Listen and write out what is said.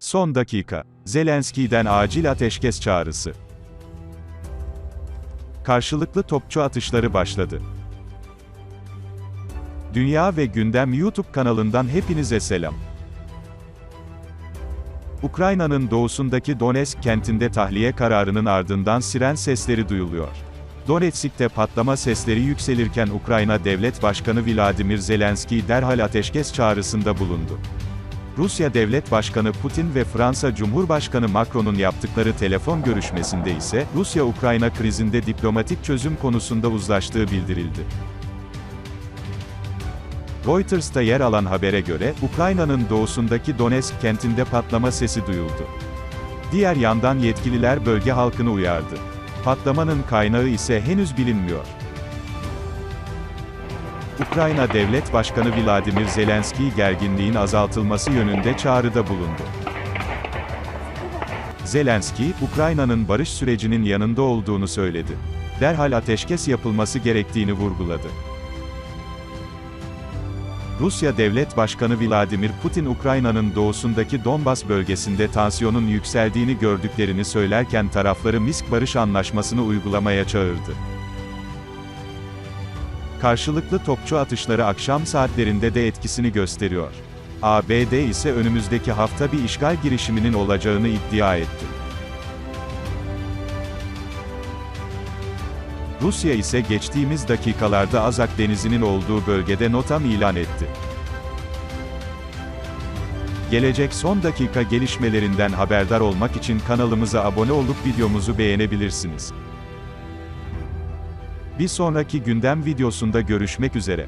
Son dakika. Zelenski'den acil ateşkes çağrısı. Karşılıklı topçu atışları başladı. Dünya ve Gündem YouTube kanalından hepinize selam. Ukrayna'nın doğusundaki Donetsk kentinde tahliye kararının ardından siren sesleri duyuluyor. Donetsk'te patlama sesleri yükselirken Ukrayna Devlet Başkanı Vladimir Zelenski derhal ateşkes çağrısında bulundu. Rusya Devlet Başkanı Putin ve Fransa Cumhurbaşkanı Macron'un yaptıkları telefon görüşmesinde ise, Rusya-Ukrayna krizinde diplomatik çözüm konusunda uzlaştığı bildirildi. Reuters'ta yer alan habere göre, Ukrayna'nın doğusundaki Donetsk kentinde patlama sesi duyuldu. Diğer yandan yetkililer bölge halkını uyardı. Patlamanın kaynağı ise henüz bilinmiyor. Ukrayna Devlet Başkanı Vladimir Zelenski gerginliğin azaltılması yönünde çağrıda bulundu. Zelenski, Ukrayna'nın barış sürecinin yanında olduğunu söyledi. Derhal ateşkes yapılması gerektiğini vurguladı. Rusya Devlet Başkanı Vladimir Putin Ukrayna'nın doğusundaki Donbas bölgesinde tansiyonun yükseldiğini gördüklerini söylerken tarafları Minsk Barış Anlaşması'nı uygulamaya çağırdı. Karşılıklı topçu atışları akşam saatlerinde de etkisini gösteriyor. ABD ise önümüzdeki hafta bir işgal girişiminin olacağını iddia etti. Rusya ise geçtiğimiz dakikalarda Azak Denizi'nin olduğu bölgede NOTAM ilan etti. Gelecek son dakika gelişmelerinden haberdar olmak için kanalımıza abone olup videomuzu beğenebilirsiniz. Bir sonraki gündem videosunda görüşmek üzere.